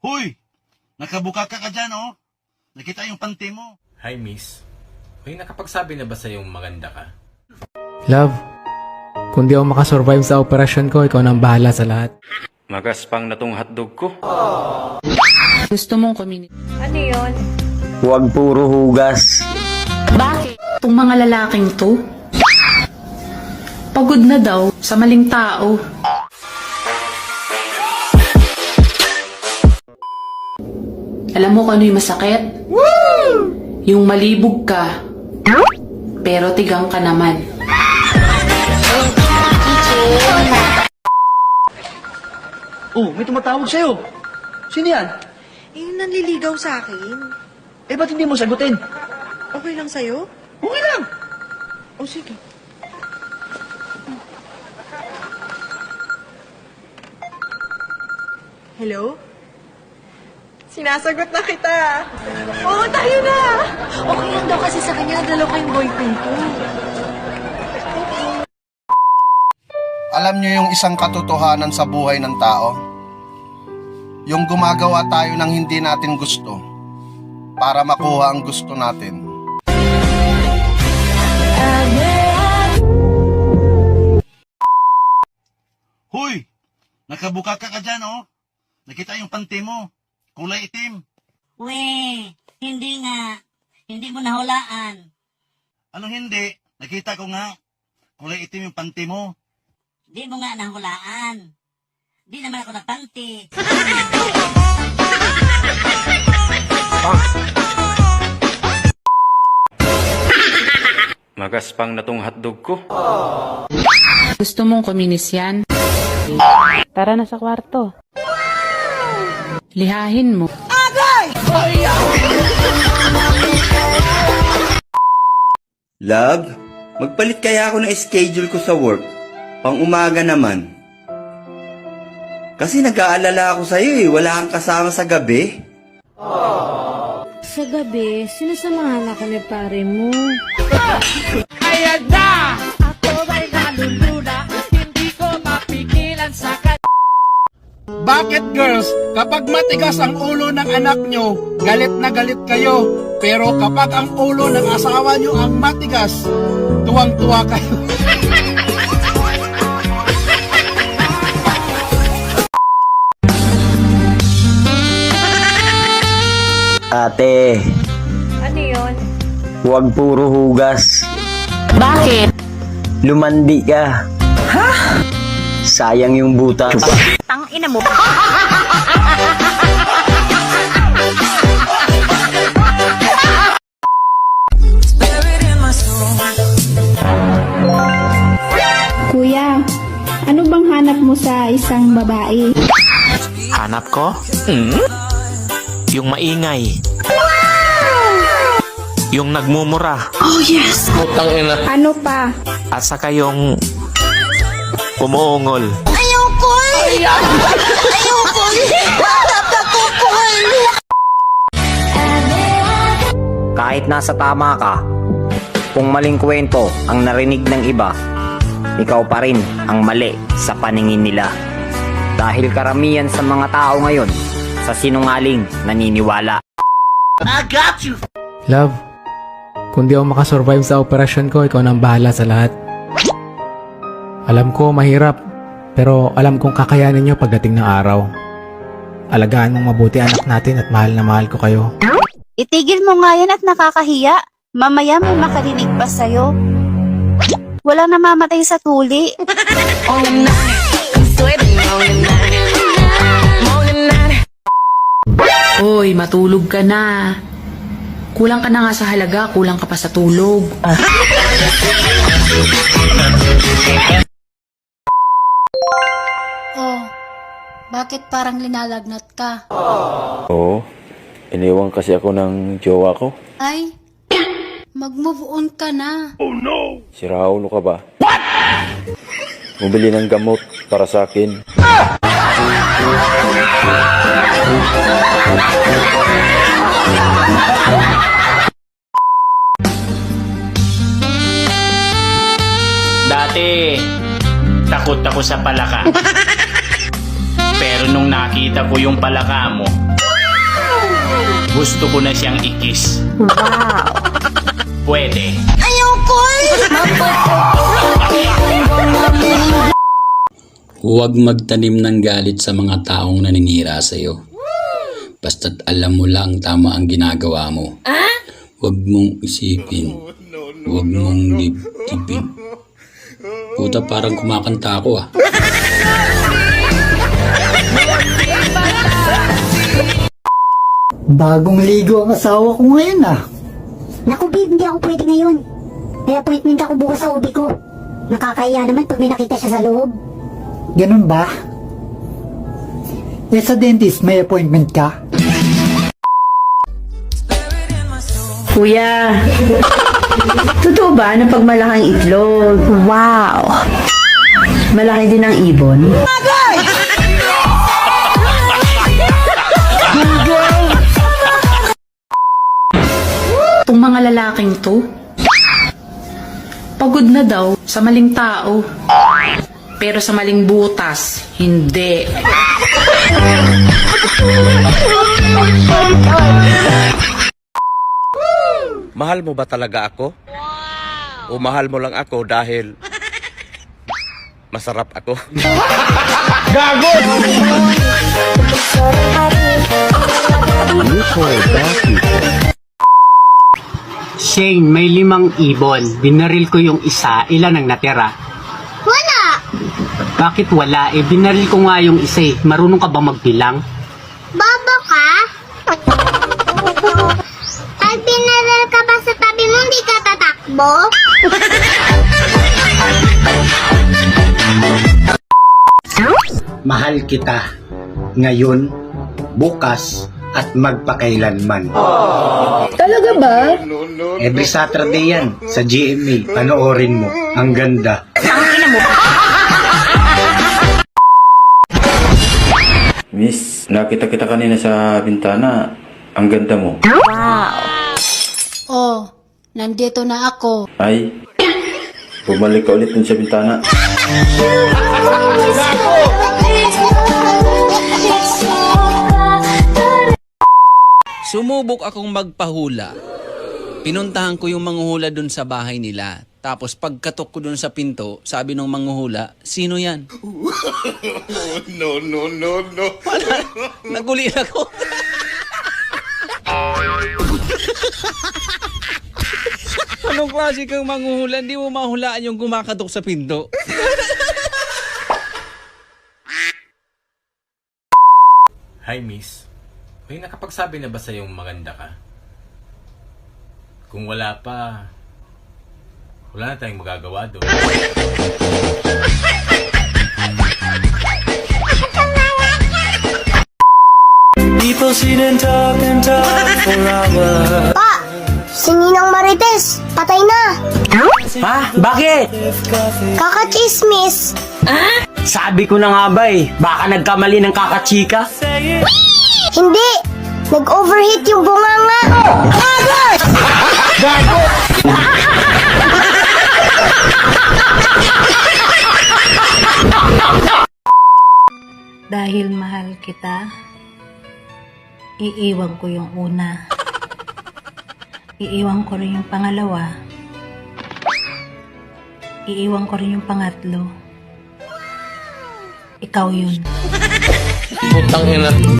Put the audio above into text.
Huy! Nakabuka ka ka dyan, oh. Nakita yung panty mo. Hi, miss. May nakapagsabi na ba sa'yong maganda ka? Love, kung di ako makasurvive sa operasyon ko, ikaw nang bahala sa lahat. Magaspang na tong hotdog ko. Gusto mong community. Ano yun? Huwag puro hugas. Bakit? Itong mga lalaking to, pagod na daw sa maling tao. Alam mo kung ano yung masakit? Yung malibog ka, pero tigang ka naman. Oh, may tumatawag sa'yo. Sino yan? Eh, yung nanliligaw sa akin. Eh, ba't hindi mo sagutin? Okay lang sa'yo? Okay lang. O, sige. Hello? Sinasagot na kita. Oo, tayo na! Okay lang daw kasi sa kanya, dalaw kayong boyfriend ko. Alam niyo yung isang katotohanan sa buhay ng tao? Yung gumagawa tayo ng hindi natin gusto para makuha ang gusto natin. Huy! Nakabuka ka ka dyan, oh. Nakita yung panty mo. Kulay itim. We, hindi nga. Hindi mo nahulaan. Anong hindi? Nakita ko nga. Kulay itim yung panty mo. Di mo nga nahulaan. Di naman ako napanti. Magaspang na tong hotdog ko. Gusto mong kuminis yan? Tara na sa kwarto. Lihahin mo. Love, magpalit kaya ako ng schedule ko sa work. Pang umaga naman. Kasi nag-aalala ako sa'yo eh. Wala kang kasama sa gabi. Sa gabi, sinasamahan ako ni pare mo. Bakit girls, kapag matigas ang ulo ng anak nyo, galit na galit kayo. Pero kapag ang ulo ng asawa nyo ang matigas, tuwang-tuwa kayo. Ate, Ano yun? huwag puro hugas. Bakit? Lumandi ka. Ha? Sayang yung butas. Tang ina mo. Kuya, ano bang hanap mo sa isang babae? Hanap ko? Yung maingay. Yung nagmumura. Ano pa? At saka yung umuungol. Kahit nasa tama ka, kung maling kwento ang narinig ng iba, ikaw pa rin ang mali sa paningin nila. Dahil karamihan sa mga tao ngayon sa sinungaling naniniwala. Love, kung di ako makasurvive sa operasyon ko, ikaw nang bahala sa lahat. Alam ko, mahirap. Pero alam kong kakayanin nyo pagdating ng araw. Alagaan mong mabuti anak natin at mahal na mahal ko kayo. Itigil mo nga yan at nakakahiya. Mamaya may makarinig pa sa'yo. Walang namamatay sa tuli. Hoy, matulog ka na. Kulang ka na nga sa halaga, kulang ka pa sa tulog. Oh, bakit parang linalagnat ka? Oo. Iniwan kasi ako ng jowa ko. Ay, mag-move on ka na. Si Raulo ka ba? What? Bumili ng gamot para sa akin. Dati, takot ako sa palaka. Pero nung nakita ko yung palaka mo, gusto ko na siyang ikis. Wow. Pwede. Ayoko Huwag magtanim ng galit sa mga taong naninira sa iyo. Basta't alam mo lang tama ang ginagawa mo. Huwag mong isipin. Huwag mong dibdibin. Puta parang kumakanta ako ah. Bagong ligo ang asawa ko ngayon ah. Naku, babe, hindi ako pwede ngayon. May appointment ako bukas sa ubi ko. Nakakaya naman pag may nakita siya sa loob. Ganun ba? Eh sa dentist, may appointment ka? Kuya, totoo ba na pag malaking itlog, wow, malaki din ang ibon? Itong mga lalaking to, pagod na daw sa maling tao. Pero sa maling butas, hindi. Mahal mo ba talaga ako? O mahal mo lang ako dahil masarap ako? Gago! Shane, may limang ibon. Binaril ko yung isa. Ilan ang natira? Wala! Bakit wala? Eh, binaril ko nga yung isa eh. Marunong ka ba magbilang? Tatakbo? Mahal kita. Ngayon, bukas, at magpakailanman. Talaga ba? Every Saturday yan, sa GMA. Panoorin mo. Ang ganda. Miss, nakita kita kanina sa bintana. Ang ganda mo. Wow! Nandito na ako. Ay, bumalik ka ulit dun sa bintana. Sumubok akong magpahula. Pinuntahan ko yung manghuhula dun sa bahay nila. Tapos pagkatok ko dun sa pinto, sabi nung manghuhula, sino yan? no, no, no, no. Wala. Naguli ako. Anong klase kang manghuhula? Hindi mo mahulaan yung kumakatok sa pinto. Hi, miss. May nakapagsabi na ba sa yung maganda ka? Kung wala pa, wala na tayong magagawa doon. People sit and talk and talk for hours. Si Ninang Marites, patay na! Ha? Bakit? Kakachismis! Sabi ko na nga ba eh, baka nagkamali ng kakachika. Hindi! Nag-overheat yung bunganga! Gago! Dahil mahal kita, iiwan ko yung una. Iiwan ko rin yung pangalawa. Iiwan ko rin yung pangatlo. Ikaw yun. Putang ina.